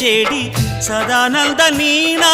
చేడి Sadananda Neena